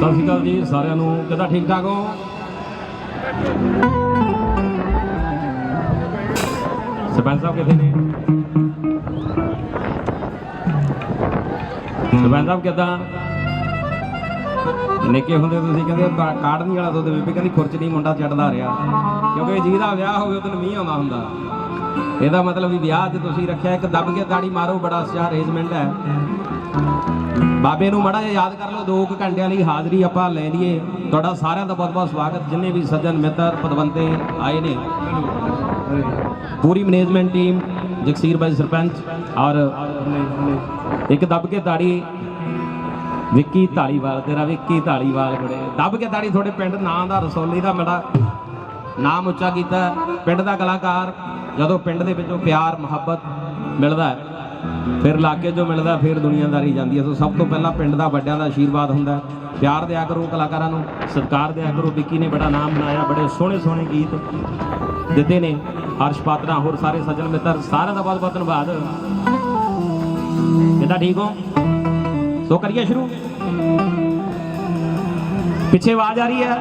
ਸਤਿ ਸ਼੍ਰੀ ਅਕਾਲ ਜੀ, ਸਾਰਿਆਂ ਨੂੰ। ਕਿੱਦਾਂ ਠੀਕ ਠਾਕ ਹੋ? ਸਰਪੰਚ ਸਾਹਿਬ ਕਿੱਥੇ ਨੇ? ਸਰਪੰਚ ਸਾਹਿਬ ਕਿੱਦਾਂ? ਨਿੱਕੇ ਹੁੰਦੇ ਤੁਸੀਂ ਕਹਿੰਦੇ ਬਾ- ਨਹੀਂ ਵਾਲਾ ਦੁੱਧ ਬੀਬੀ, ਕਹਿੰਦੀ ਖੁਰਚ ਨਹੀਂ ਮੁੰਡਾ ਚੜਦਾ ਰਿਹਾ। ਕਿਉਂਕਿ ਜਿਹਦਾ ਵਿਆਹ ਹੋਵੇ ਉਦੋਂ ਮੀਂਹ ਆਉਂਦਾ ਹੁੰਦਾ। ਇਹਦਾ ਮਤਲਬ ਵੀ ਵਿਆਹ 'ਚ ਤੁਸੀਂ ਰੱਖਿਆ, ਇੱਕ ਦੱਬ ਕੇ ਦਾੜੀ ਮਾਰੋ, ਬੜਾ ਅੱਛਾ ਅਰੇਂਜਮੈਂਟ ਹੈ। ਬਾਬੇ ਨੂੰ ਮੜਾ ਜਿਹਾ ਯਾਦ ਕਰ ਲਓ 2 ਘੰਟਿਆਂ ਲਈ ਹਾਜ਼ਰੀ ਆਪਾਂ ਲੈ ਲਈਏ। ਤੁਹਾਡਾ ਸਾਰਿਆਂ ਦਾ ਬਹੁਤ ਬਹੁਤ ਸਵਾਗਤ। ਜਿੰਨੇ ਵੀ ਸੱਜਣ, ਮਿੱਤਰ, ਪਦਵੰਤੇ ਆਏ ਨੇ। ਪੂਰੀ ਮੈਨੇਜਮੈਂਟ ਟੀਮ, ਜਗਸੀਰ ਬਾਈ ਸਰਪੰਚ ਔਰ ਇੱਕ ਦੱਬ ਕੇ ਤਾੜੀ ਵਿੱਕੀ ਢਾਲੀਵਾਲ ਤੇਰਾ ਵਿੱਕੀ ਢਾਲੀਵਾਲ ਕੁੜੇ ਦੱਬ ਕੇ ਤਾੜੀ ਤੁਹਾਡੇ ਪਿੰਡ ਨਾਂ ਦਾ, ਰਸੋਲੀ ਦਾ ਮੇਰਾ ਨਾਮ ਉੱਚਾ ਕੀਤਾ। ਪਿੰਡ ਦਾ ਕਲਾਕਾਰ, ਜਦੋਂ ਪਿੰਡ ਦੇ ਵਿੱਚੋਂ ਪਿਆਰ, ਮੁਹੱਬਤ ਮਿਲਦਾ ਹੈ। ਫਿਰ ਇਲਾਕੇ 'ਚੋਂ ਮਿਲਦਾ, ਫਿਰ ਦੁਨੀਆਦਾਰੀ ਜਾਂਦੀ ਹੈ। ਸੋ ਸਭ ਤੋਂ ਪਹਿਲਾਂ ਪਿੰਡ ਦਾ ਵੱਡਿਆਂ ਦਾ ਆਸ਼ੀਰਵਾਦ ਹੁੰਦਾ ਪਿਆਰ ਦਿਆ ਕਰੋ ਕਲਾਕਾਰਾਂ ਨੂੰ, ਸਤਿਕਾਰ ਦਿਆ ਕਰੋ। ਵਿੱਕੀ ਨੇ ਬੜਾ ਨਾਮ ਬਣਾਇਆ, ਬੜੇ ਸੋਹਣੇ ਸੋਹਣੇ ਗੀਤ ਦਿੱਤੇ ਨੇ। ਹਰਸ਼ ਪਾਤਰਾ, ਹੋਰ ਸਾਰੇ ਸੱਜਣ ਮਿੱਤਰ, ਸਾਰਿਆਂ ਦਾ ਬਹੁਤ ਬਹੁਤ ਧੰਨਵਾਦ। ਕਿੱਦਾਂ ਠੀਕ ਹੋ? ਸੋ ਕਰੀਏ ਸ਼ੁਰੂ। ਪਿੱਛੇ ਆਵਾਜ਼ ਆ ਰਹੀ ਹੈ।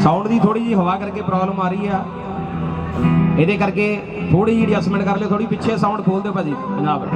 ਸਾਊਂਡ ਦੀ ਥੋੜੀ ਜਿਹੀ ਹਵਾ ਕਰਕੇ ਪ੍ਰੋਬਲਮ ਆ ਰਹੀ ਆ। ਇਹਦੇ ਕਰਕੇ ਥੋੜੀ ਜਿਹੀ ਐਡਜਸਟਮੈਂਟ ਕਰ ਲਿਓ ਥੋੜੀ ਪਿੱਛੇ ਸਾਊਂਡ ਖੋਲ ਦਿਓ ਭਾਜੀ ਜਨਾਬ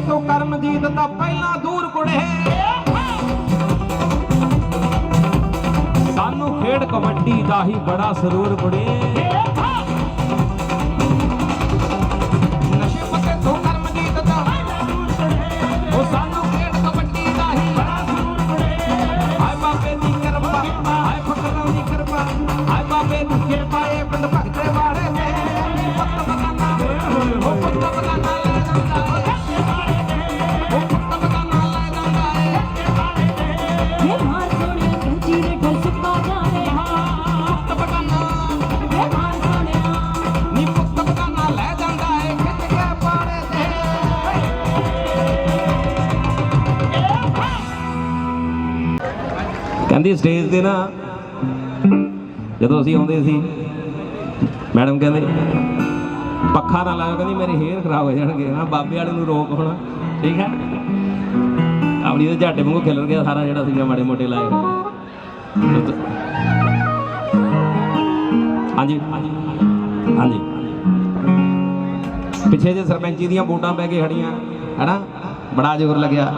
ਤੋਂ ਕਰਮਜੀਤ ਦਾ ਪਹਿਲਾਂ ਦੂਰ ਕੁੜੇ ਸਾਨੂੰ ਖੇਡ ਕਬੱਡੀ ਦਾ ਹੀ ਬੜਾ ਸਰੂਰ ਕੁੜੇ। ਕਹਿੰਦੀ ਸਟੇਜ ਤੇ ਨਾ, ਜਦੋਂ ਅਸੀਂ ਆਉਂਦੇ ਸੀ ਮੈਡਮ ਕਹਿੰਦੇ, ਪੱਖਾ ਨਾ ਲਾਓ ਕਹਿੰਦੀ ਮੇਰੇ ਹੇਅਰ ਖਰਾਬ ਹੋ ਜਾਣਗੇ। ਨਾ ਬਾਬੇ ਵਾਲੇ ਨੂੰ ਰੋਕ ਹੋਣਾ, ਠੀਕ ਹੈ? ਆਪਣੀ ਦੇ ਝਾਟੇ ਵਾਂਗੂ ਖਿਲਰ ਗਿਆ ਸਾਰਾ ਜਿਹੜਾ ਸੀਗਾ, ਮਾੜੇ ਮੋਟੇ ਲਾਏ ਹਾਂਜੀ। ਹਾਂਜੀ। ਪਿੱਛੇ ਜੇ ਸਰਪੰਚੀ ਦੀਆਂ ਵੋਟਾਂ ਪੈ ਕੇ ਖੜੀਆਂ, ਹੈਨਾ? ਬੜਾ ਜ਼ੋਰ ਲੱਗਿਆ।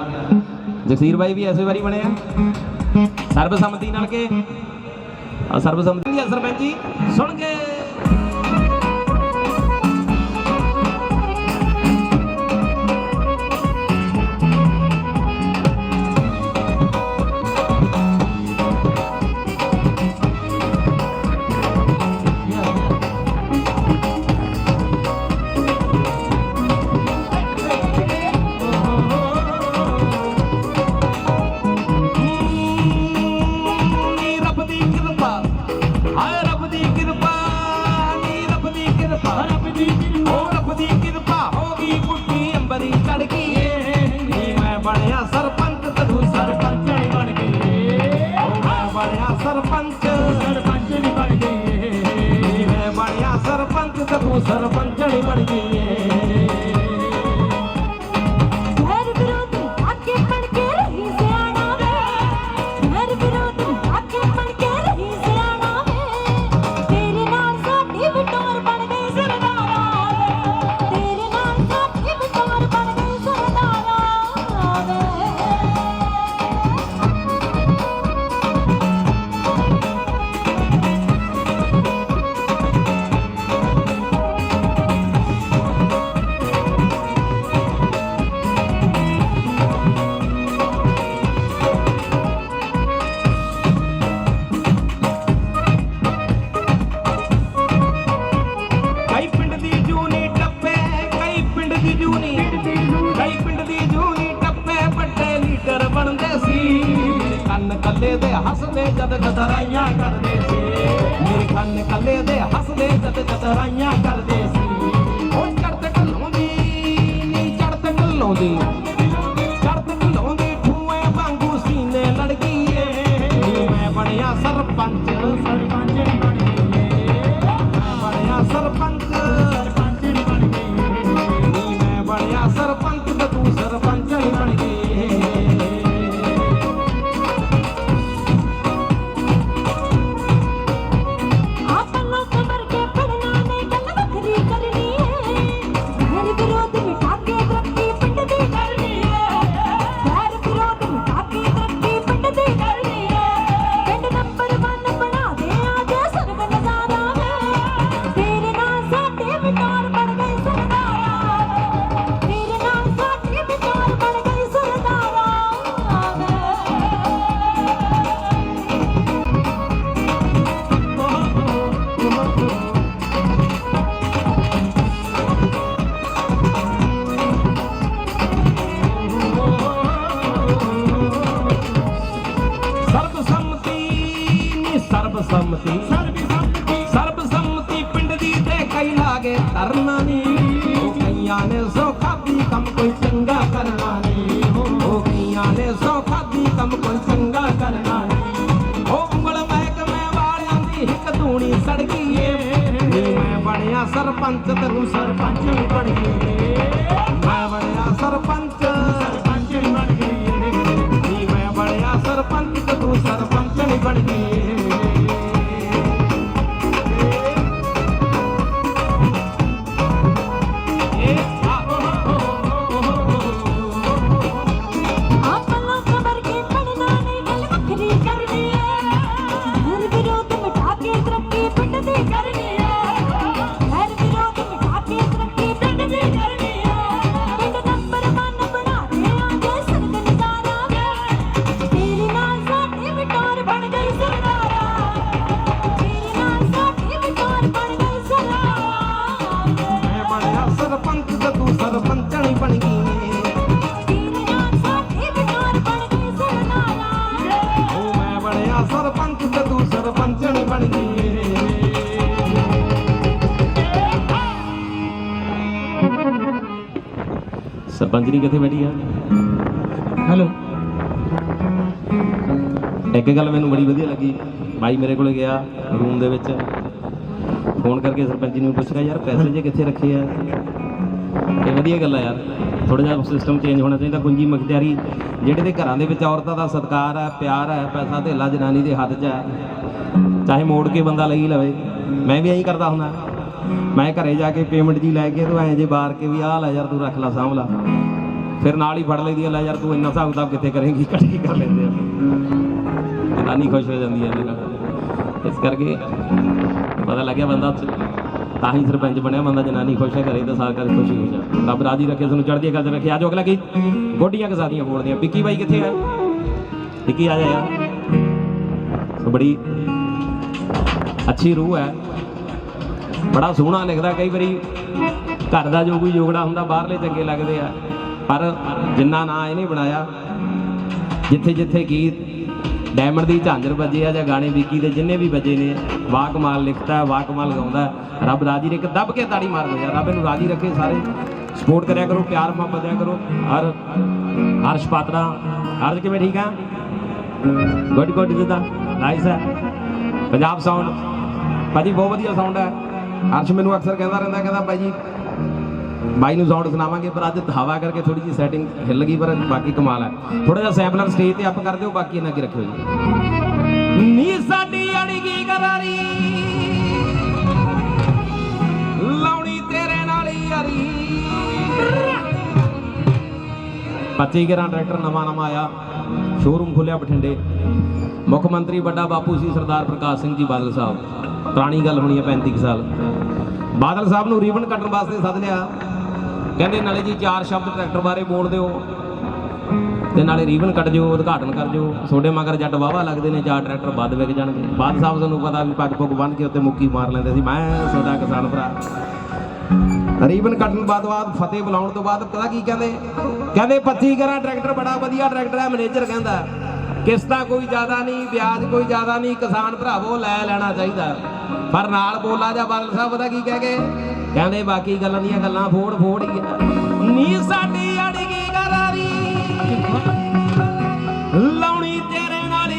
ਜਗਸੀਰ ਬਾਈ ਵੀ ਐਸੇ ਵਾਰੀ ਬਣਿਆ। ਸਰਬਸੰਮਤੀ ਨਾਲ ਕੇ ਸਰਬਸੰਮਤੀ ਸਰਪੰਚ ਜੀ। ਸੁਣ ਕੇ Saudi. सरपंच तू सरपंच बळ्या सरपंच. सरपंच सरपंच तू सरपंच. ਸਰਪੰਚ ਜੀ ਕਿੱਥੇ ਬੈਠੀ ਆ? ਹੈਲੋ। ਇੱਕ ਗੱਲ ਮੈਨੂੰ ਬੜੀ ਵਧੀਆ ਲੱਗੀ। ਬਾਈ ਮੇਰੇ ਕੋਲੇ ਗਿਆ ਰੂਮ ਦੇ ਵਿੱਚ। ਫੋਨ ਕਰਕੇ ਸਰਪੰਚ ਜੀ ਨੂੰ ਪੁੱਛਿਆ ਯਾਰ ਪੈਸੇ ਜੇ ਕਿੱਥੇ ਰੱਖੇ ਆ? ਇਹ ਵਧੀਆ ਗੱਲ ਆ ਯਾਰ। ਥੋੜਾ ਜਿਹਾ ਸਿਸਟਮ ਚੇਂਜ ਹੋਣਾ ਚਾਹੀਦਾ। ਕੁੰਜੀ ਮਖਤਿਆਰੀ ਜਿਹੜੇ ਦੇ ਘਰਾਂ ਦੇ ਵਿੱਚ ਔਰਤਾਂ ਦਾ ਸਤਕਾਰ ਹੈ ਪਿਆਰ ਹੈ ਪੈਸਾ ਧੇਲਾ ਜਨਾਨੀ ਦੇ ਹੱਥ 'ਚ ਹੈ ਚਾਹੇ ਮੋੜ ਕੇ ਬੰਦਾ ਲਈ ਲਵੇ। ਮੈਂ ਵੀ ਇਹੀ ਕਰਦਾ ਹੁੰਦਾ। ਮੈਂ ਘਰੇ ਜਾ ਕੇ ਪੇਮੈਂਟ ਜੀ ਲੈ ਕੇ ਤੂੰ ਐਂ ਜੇ ਬਾਰ ਕੇ ਵੀ ਆਹ ਲੈ ਯਾਰ ਤੂੰ ਰੱਖ ਲੈ ਸਾਂਭ ਲਾ ਫਿਰ ਨਾਲ ਹੀ ਫੜ ਲਈਦੀ ਲੈ ਯਾਰ ਤੂੰ ਇੰਨਾ ਹਿਸਾਬ ਕਿਤਾਬ ਕਿੱਥੇ ਕਰੇਂਗੀ, ਇਕੱਠੀ ਕਰ ਲੈਂਦੇ ਆ। ਜਨਾਨੀ ਖੁਸ਼ ਹੋ ਜਾਂਦੀ ਹੈ ਇਹਦੇ ਨਾਲ। ਇਸ ਕਰਕੇ ਪਤਾ ਲੱਗਿਆ ਬੰਦਾ ਤਾਂ ਹੀ ਸਰਪੰਚ ਬਣਿਆ, ਬੰਦਾ ਜਨਾਨੀ ਖੁਸ਼ ਹੈ, ਘਰੇ ਤਾਂ ਸਾਰ ਕਰ ਖੁਸ਼ੀ ਹੋ ਜਾ ਰੱਬ ਰਾਜੀ ਰੱਖੇ, ਤੁਹਾਨੂੰ ਚੜ੍ਹਦੀ ਗੱਲ ਰੱਖੇ। ਆਜੋ ਅਗਲਾ ਕੀ? ਗੋਡੀਆਂ ਕਸਾਦੀਆਂ ਬੋਲਦੀਆਂ ਆ ਵਿੱਕੀ ਬਾਈ ਕਿੱਥੇ ਆ? ਵਿੱਕੀ ਆ ਜਾ ਯਾਰ। ਸੋ ਬੜੀ ਅੱਛੀ ਰੂਹ ਹੈ। ਬੜਾ ਸੋਹਣਾ ਲਿਖਦਾ, ਕਈ ਵਾਰੀ ਘਰ ਦਾ ਜੋ ਕੋਈ ਯੋਗੜਾ ਹੁੰਦਾ, ਬਾਹਰਲੇ ਚੰਗੇ ਲੱਗਦੇ ਆ। ਪਰ ਜਿੰਨਾ ਨਾਂ ਇਹਨੇ ਬਣਾਇਆ ਜਿੱਥੇ ਜਿੱਥੇ ਗੀਤ ਡਾਇਮੰਡ ਦੀ ਝਾਂਜਰ ਵੱਜੇ ਆ ਜਾਂ ਗਾਣੇ ਵਿੱਕੀ ਦੇ ਜਿੰਨੇ ਵੀ ਵੱਜੇ ਨੇ ਵਾਹ ਕਮਾਲ ਲਿਖਦਾ ਹੈ ਵਾਹ ਗਾਉਂਦਾ, ਰੱਬ ਰਾਜੀ ਰੱਖੇ, ਦੱਬ ਕੇ ਤਾੜੀ ਮਾਰ ਦੋ ਰੱਬ ਇਹਨੂੰ ਰਾਜੀ ਰੱਖੇ ਸਾਰੇ। ਸਪੋਰਟ ਕਰਿਆ ਕਰੋ, ਪਿਆਰ ਮੁਹੱਬਤ ਦਿਆ ਕਰੋ, ਹਰ, ਹਰਸ਼ ਪਾਤਰਾ, ਹਰਸ਼ ਕਿਵੇਂ ਠੀਕ ਆ? ਗੁੱਡ ਗੁੱਡ ਜਿੱਦਾਂ ਨਾਈਸ ਹੈ ਪੰਜਾਬ ਸਾਊਂਡ ਭਾਜੀ ਬਹੁਤ ਵਧੀਆ ਸਾਊਂਡ ਹੈ ਹਰਸ਼ ਮੈਨੂੰ ਅਕਸਰ ਕਹਿੰਦਾ ਰਹਿੰਦਾ, ਕਹਿੰਦਾ ਭਾਈ ਜੀ, ਬਾਈ ਨੂੰ ਸਾਊਂਡ ਸੁਣਾਵਾਂਗੇ, ਪਰ ਅੱਜ ਹਵਾ ਕਰਕੇ ਥੋੜੀ ਜਿਹੀ ਸੈਟਿੰਗ ਹਿੱਲ ਗਈ, ਪਰ ਬਾਕੀ ਕਮਾਲ ਹੈ। ਥੋੜਾ ਜਿਹਾ ਸੈਂਪਲਰ ਸਟੇਜ ਤੇ ਅਪ ਕਰ ਦਿਓ, ਬਾਕੀ ਇਹਨਾਂ ਕੀ ਰੱਖਿਓ ਜੀ। ਨੀ ਸਾਡੀ ਅੜੀਗੀ ਕਰਾਰੀ? ਲਾਉਣੀ ਤੇਰੇ ਨਾਲ ਯਾਰੀ। 25 ਗਰਾਂ ਟਰੈਕਟਰ ਨਵਾਂ ਨਵਾਂ ਆਇਆ ਸ਼ੋਰੂਮ ਖੁੱਲਿਆ ਬਠਿੰਡੇ। ਮੁੱਖ ਮੰਤਰੀ ਵੱਡਾ ਬਾਪੂ ਸੀ ਸਰਦਾਰ ਪ੍ਰਕਾਸ਼ ਸਿੰਘ ਜੀ ਬਾਦਲ ਸਾਹਿਬ। ਪੁਰਾਣੀ ਗੱਲ ਹੋਣੀ ਹੈ 35 ਕੁ ਸਾਲ। ਬਾਦਲ ਸਾਹਿਬ ਨੂੰ ਰੀਬਨ ਕੱਟਣ ਵਾਸਤੇ ਸੱਦ ਲਿਆ। ਕਹਿੰਦੇ, ਨਾਲੇ ਜੀ, ਚਾਰ ਸ਼ਬਦ ਟਰੈਕਟਰ ਬਾਰੇ ਬੋਲ ਦਿਓ ਤੇ ਨਾਲੇ ਰੀਬਨ ਕੱਟ ਜਿਓ, ਉਦਘਾਟਨ ਕਰ ਜਿਓ। ਤੁਹਾਡੇ ਮਗਰ ਜੱਟ ਵਾਵਾ ਲੱਗਦੇ ਨੇ, ਚਾਰ ਟਰੈਕਟਰ ਵੱਧ ਵਿਕ ਜਾਣਗੇ। ਬਾਦ ਸਾਹਿਬ ਤੁਹਾਨੂੰ ਪਤਾ ਵੀ ਪੱਗ ਪੁੱਗ ਬੰਨ ਕੇ ਉੱਤੇ ਮੁੱਕੀ ਮਾਰ ਲੈਂਦੇ ਸੀ। ਮੈਂ ਤੁਹਾਡਾ ਕਿਸਾਨ ਭਰਾ। ਰੀਬਨ ਕੱਟਣ ਬਾਅਦ ਬਾਅਦ ਫਤਿਹ ਬੁਲਾਉਣ ਤੋਂ ਬਾਅਦ ਪਤਾ ਕੀ ਕਹਿੰਦੇ? ਕਹਿੰਦੇ 25 ਗਰਾਂ ਟਰੈਕਟਰ, ਬੜਾ ਵਧੀਆ ਟਰੈਕਟਰ ਹੈ, ਮੈਨੇਜਰ ਕਹਿੰਦਾ ਕਿਸ਼ਤਾਂ ਕੋਈ ਜ਼ਿਆਦਾ ਨਹੀਂ, ਵਿਆਜ ਕੋਈ ਜ਼ਿਆਦਾ ਨਹੀਂ, ਕਿਸਾਨ ਭਰਾਵੋ, ਲੈ ਲੈਣਾ ਚਾਹੀਦਾ। ਪਰ ਨਾਲ ਬੋਲਾ ਜਾ ਬਾਦਲ ਸਾਹਿਬ ਪਤਾ ਕੀ ਕਹਿ ਗਏ? ਕਹਿੰਦੇ ਬਾਕੀ ਗੱਲਾਂ ਦੀਆਂ ਗੱਲਾਂ ਫੋੜ ਫੋੜ ਹੀ ਆ। ਨੀ ਸਾਡੀ ਅੜਗੀ ਗਰਾਰੀ ਲਾਉਣੀ ਤੇਰੇ ਨਾਲ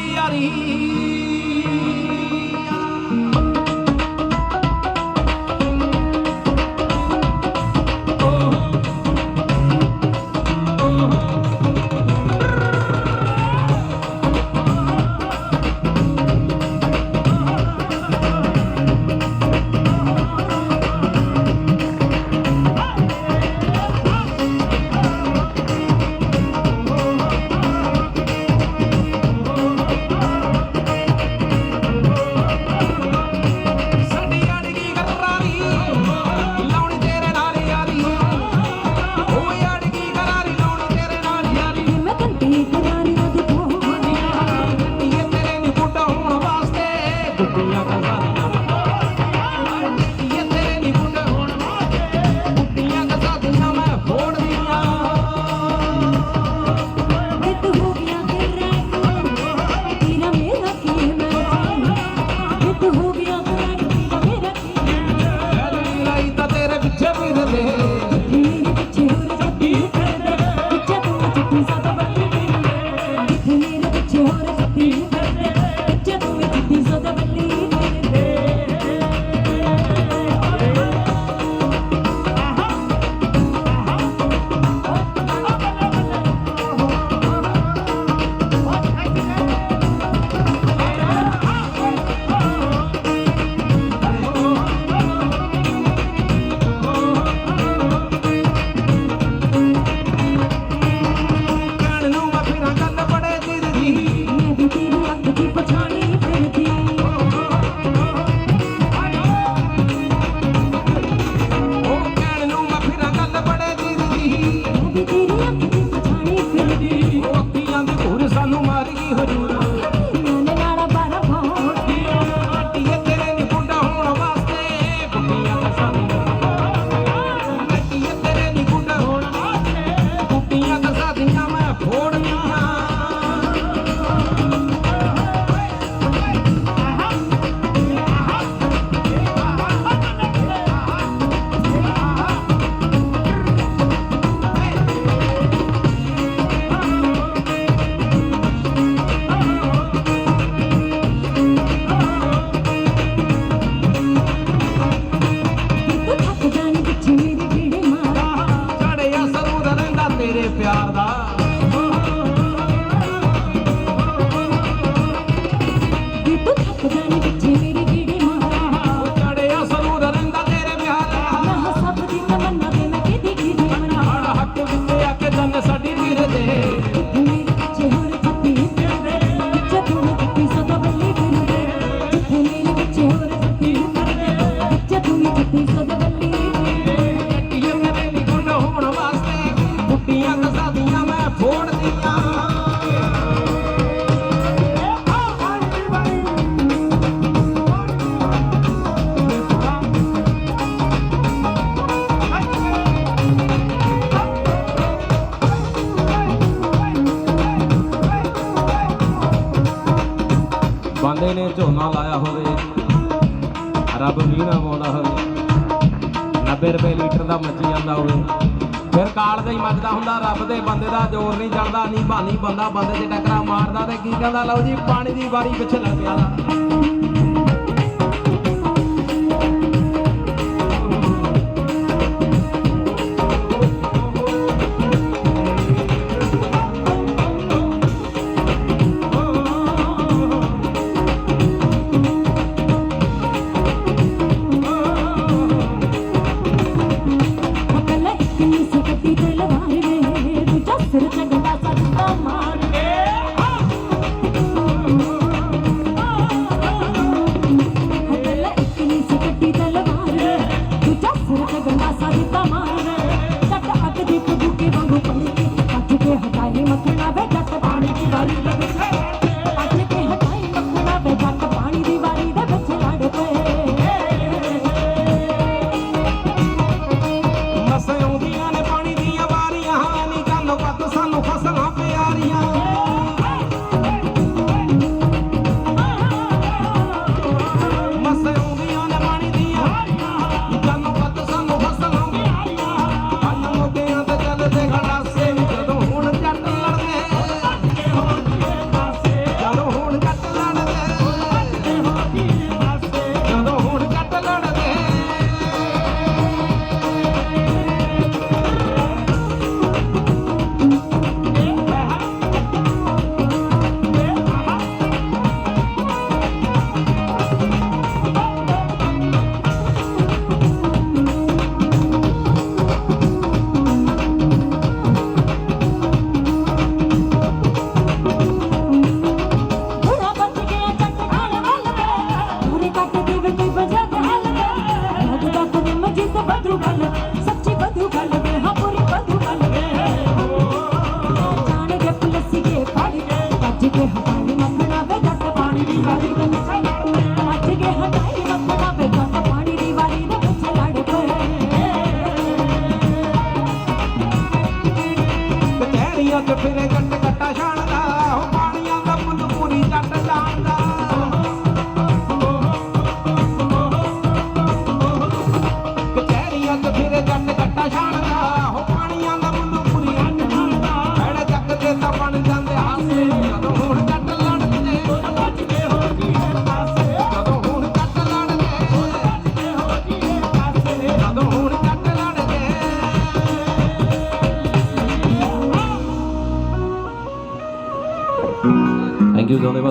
day. ਜਾਂਦਾ ਹੋਵੇ ਫਿਰ ਕਾਲ ਦਾ ਹੀ ਮੱਚਦਾ ਹੁੰਦਾ, ਰੱਬ ਦੇ ਬੰਦੇ ਦਾ ਜ਼ੋਰ ਨਹੀਂ ਚੜਦਾ ਨਹੀਂ ਬਾਨੀ ਬੰਦਾ, ਬੰਦੇ ਤੇ ਟੱਕਰਾ ਮਾਰਦਾ ਤੇ ਕੀ ਕਹਿੰਦਾ, ਲਓ ਜੀ, ਪਾਣੀ ਦੀ ਵਾਰੀ ਪਿੱਛੇ ਲੱਗਿਆ ਦਾ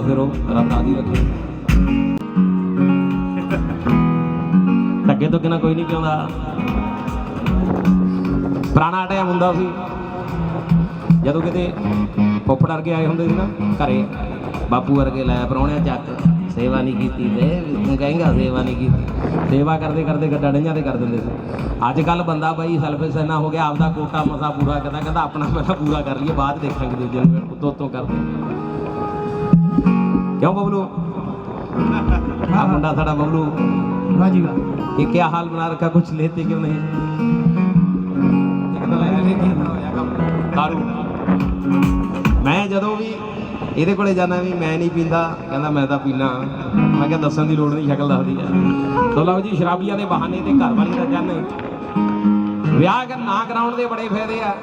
ਫਿਰੋ ਰੱਬ ਆਦੀ ਰੱਖੇ। ਧੱਕੇ ਤੋਂ ਕਿਨਾ ਕੋਈ ਨਹੀਂ ਕਿਉਂਦਾ ਪੁਰਾਣਾ ਟਾਈਮ ਹੁੰਦਾ ਸੀ। ਜਦੋਂ ਕਿਤੇ ਪੋਪੜ ਵਰਗੇ ਆਏ ਹੁੰਦੇ ਸੀ ਨਾ ਘਰੇ, ਬਾਪੂ ਵਰਗੇ ਲਾਇਆ ਪਰੌਣਿਆਂ ਚੱਕ, ਸੇਵਾ ਨਹੀਂ ਕੀਤੀ ਤੇ ਕਹਿੰਗਾ ਸੇਵਾ ਨਹੀਂ ਕੀਤੀ। ਸੇਵਾ ਕਰਦੇ ਕਰਦੇ ਗੱਡਾ ਡੰਜਾਂ ਤੇ ਕਰ ਦਿੰਦੇ ਸੀ। ਅੱਜ ਕੱਲ ਬੰਦਾ ਬਈ ਸੈਲਫਿਸ ਇੰਨਾ ਹੋ ਗਿਆ, ਆਪਦਾ ਕੋਟਾ ਮਸਾ ਪੂਰਾ ਕਰਦਾ, ਕਹਿੰਦਾ ਆਪਣਾ ਪਹਿਲਾਂ ਪੂਰਾ ਕਰ ਲਈਏ, ਬਾਅਦ ਦੇਖਾਂਗੇ ਦੂਜੇ ਨੂੰ ਉਤੋਂ ਉਤੋਂ ਕਰਦੇ। ਕਿਉਂ ਬਬਲੂ? ਆ ਮੁੰਡਾ ਸਾਡਾ ਬਬਲੂ। ਵਾਜੀ ਵਾ ਇਹ ਕੀ ਹਾਲ ਬਣਾ ਰੱਖਾ ਕੁਝ ਲੈਤੇ ਕਿਉਂ ਨਹੀਂ? ਮੈਂ ਜਦੋਂ ਵੀ ਇਹਦੇ ਕੋਲੇ ਜਾਂਦਾ ਵੀ ਮੈਂ ਨਹੀਂ ਪੀਂਦਾ ਕਹਿੰਦਾ ਮੈਂ ਤਾਂ ਪੀਣਾ ਮੈਂ ਕਿਹਾ ਦੱਸਣ ਦੀ ਲੋੜ ਨਹੀਂ ਸ਼ਕਲ ਦੱਸਦੀ ਆ। ਤੋ ਲਓ ਜੀ ਸ਼ਰਾਬੀਆਂ ਦੇ ਬਹਾਨੇ ਤੇ ਘਰ ਵਾਲੀ ਦਾ ਜਾਣੇ ਵਿਆਹ ਨਾ ਕਰਾਉਣ ਦੇ ਬੜੇ ਫਾਇਦੇ ਆ।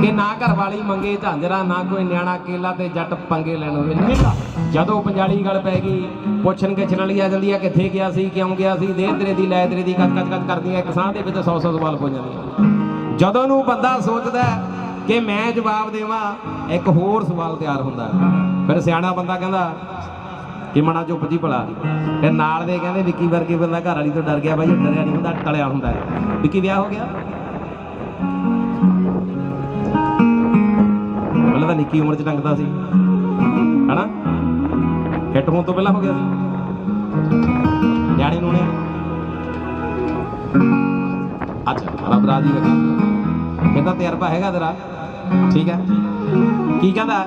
ਕਿ ਨਾ ਘਰ ਵਾਲੀ ਮੰਗੇ, ਝਾਂਜਰਾ, ਨਾ ਕੋਈ ਨਿਆਣਾ ਕੇਲਾ ਤੇ ਜੱਟ ਪੰਗੇ ਲੈਣ ਹੋਵੇ। ਨਿਹਲਾ ਜਦੋਂ ਪੰਜਾਲੀ ਗੱਲ ਪੈ ਗਈ, ਪੁੱਛਣ ਕੇ ਚਲਣੀ ਆ ਜਾਂਦੀ ਆ, ਕਿੱਥੇ ਗਿਆ ਸੀ, ਕਿਉਂ ਗਿਆ ਸੀ ਦੇ ਤੇਰੇ ਦੀ, ਲੈ ਤੇਰੇ ਦੀ, ਕਦ ਕਦ ਕਦ ਕਰਦੀਆਂ ਇੱਕ ਸਾਹ ਦੇ ਵਿੱਚ 100 100 ਸਵਾਲ ਹੋ ਜਾਂਦੇ ਜਦੋਂ ਨੂੰ ਬੰਦਾ ਸੋਚਦਾ ਕਿ ਮੈਂ ਜਵਾਬ ਦੇਵਾਂ, ਇੱਕ ਹੋਰ ਸਵਾਲ ਤਿਆਰ ਹੁੰਦਾ ਫਿਰ ਸਿਆਣਾ ਬੰਦਾ ਕਹਿੰਦਾ, ਕਿ ਮਣਾ ਚੁੱਪ ਜੀ ਭਲਾ। ਤੇ ਨਾਲ ਦੇ ਕਹਿੰਦੇ, ਵਿੱਕੀ ਵਰਗੇ ਬੰਦਾ ਘਰ ਵਾਲੀ ਤੋਂ ਡਰ ਗਿਆ, ਬਾਈ ਡਰਿਆ ਨਹੀਂ ਹੁੰਦਾ, ਟਲਿਆ ਹੁੰਦਾ ਵਿੱਕੀ, ਵਿਆਹ ਹੋ ਗਿਆ? ਪਹਿਲਾਂ ਤਾਂ ਨਿੱਕੀ ਉਮਰ 'ਚ ਟੰਗਦਾ ਸੀ। ਹਨਾ? ਹਿੱਟ ਹੋਣ ਤੋਂ ਪਹਿਲਾਂ ਹੋ ਗਿਆ ਸੀ। ਨਿਆਣੇ ਨੂੰ ਨੇ ਅੱਛਾ ਰੱਬ ਰਾਜੀ ਰੱਖੇ ਕਹਿੰਦਾ ਤਜਰਬਾ ਹੈਗਾ ਤੇਰਾ। ਠੀਕ ਹੈ। ਕੀ ਕਹਿੰਦਾ?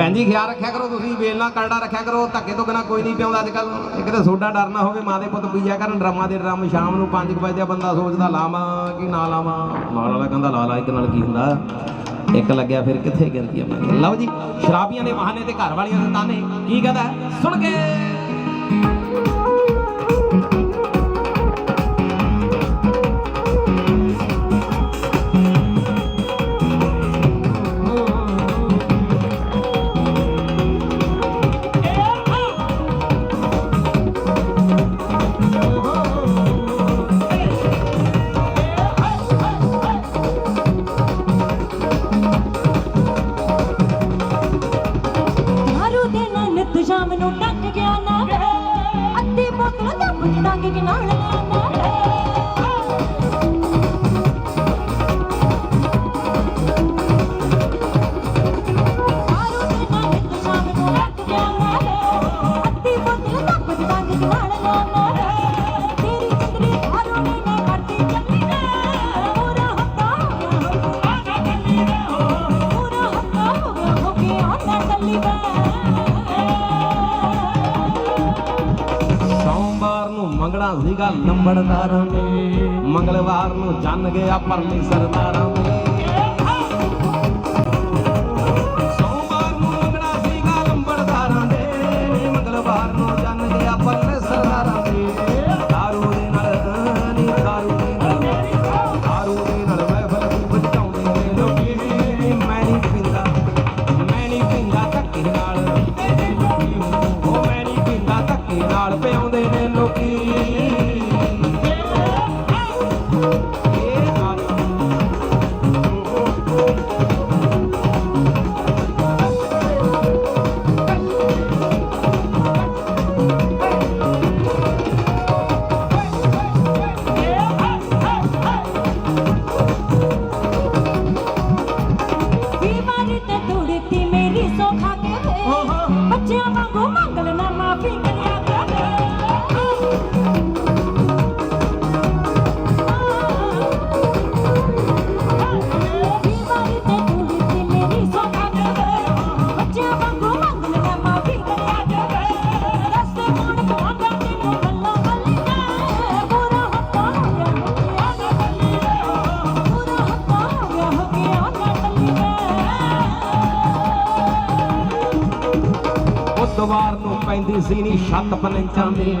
ਭੈਣ ਜੀ, ਖਿਆਲ ਰੱਖਿਆ ਕਰੋ ਤੁਸੀਂ ਵੇਲਣਾ ਕਰੜਾ ਰੱਖਿਆ ਕਰੋ, ਧੱਕੇ ਤੋਂ ਬਿਨਾ ਕੋਈ ਨਹੀਂ ਪਿਆਉਂਦਾ ਅੱਜ ਕੱਲ ਇੱਕ ਤਾਂ ਸੋਡਾ ਡਰ ਨਾ ਹੋਵੇ, ਮਾਂ ਦੇ ਪੁੱਤ ਪੀਆ ਕਰਨ, ਡਰਾਮਾ ਦੇ ਡਰਮ, ਸ਼ਾਮ ਨੂੰ 5 ਵਜੇ ਬੰਦਾ ਸੋਚਦਾ, ਲਾਵਾਂ ਕਿ ਨਾ ਲਾਵਾਂ। ਨਾਲ ਵਾਲਾ ਕਹਿੰਦਾ, ਲਾ ਲਾ, ਇੱਕ ਨਾਲ ਕੀ ਹੁੰਦਾ? ਇੱਕ ਲੱਗਿਆ, ਫਿਰ ਕਿੱਥੇ ਗਿਣਤੀ ਆ ਲਓ ਜੀ, ਸ਼ਰਾਬੀਆਂ ਦੇ ਬਹਾਨੇ ਤੇ ਘਰ ਵਾਲੀਆਂ ਦੇ ਤਾਨੇ, ਕੀ ਕਹਿੰਦਾ? ਸੁਣ ਕੇ। ਨੂੰ ਮੰਗਣਾ ਸੀਗਾ ਲੰਬੜਦਾਰਾਂ ਨੇ ਮੰਗਲਵਾਰ ਨੂੰ ਜੰਨ ਗਿਆ ਪਰਲੀ ਸਰਦਾਰਾਂ ਨੇ ਵੇ ਨੂੰ ਪੈਂਦੀ ਸੀ ਨੀ ਛੱਤ ਪਲੰਚਾਂ ਦੇ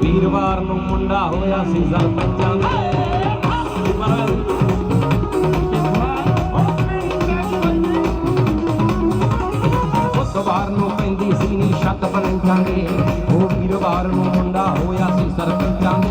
ਵੀਰਵਾਰ ਨੂੰ ਮੁੰਡਾ ਹੋਇਆ ਸੀ ਸਰਪੰਚਾਂ ਦੇ ਬੁੱਧਵਾਰ ਨੂੰ ਪੈਂਦੀ ਸੀ ਨੀ ਛੱਤ ਪਲੰਚਾਂ ਦੇ ਉਹ ਵੀਰਵਾਰ ਨੂੰ ਮੁੰਡਾ ਹੋਇਆ ਸੀ ਸਰਪੰਚਾਂ ਦੇ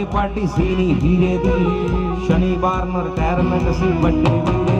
ਨੂੰ ਪਾਰਟੀ ਸੀ ਨੀ ਵੀਰੇ ਦੀ। ਸ਼ਨੀਵਾਰ ਨੂੰ ਰਿਟਾਇਰਮੈਂਟ ਸੀ ਵੱਡੇ ਵੀਰੇ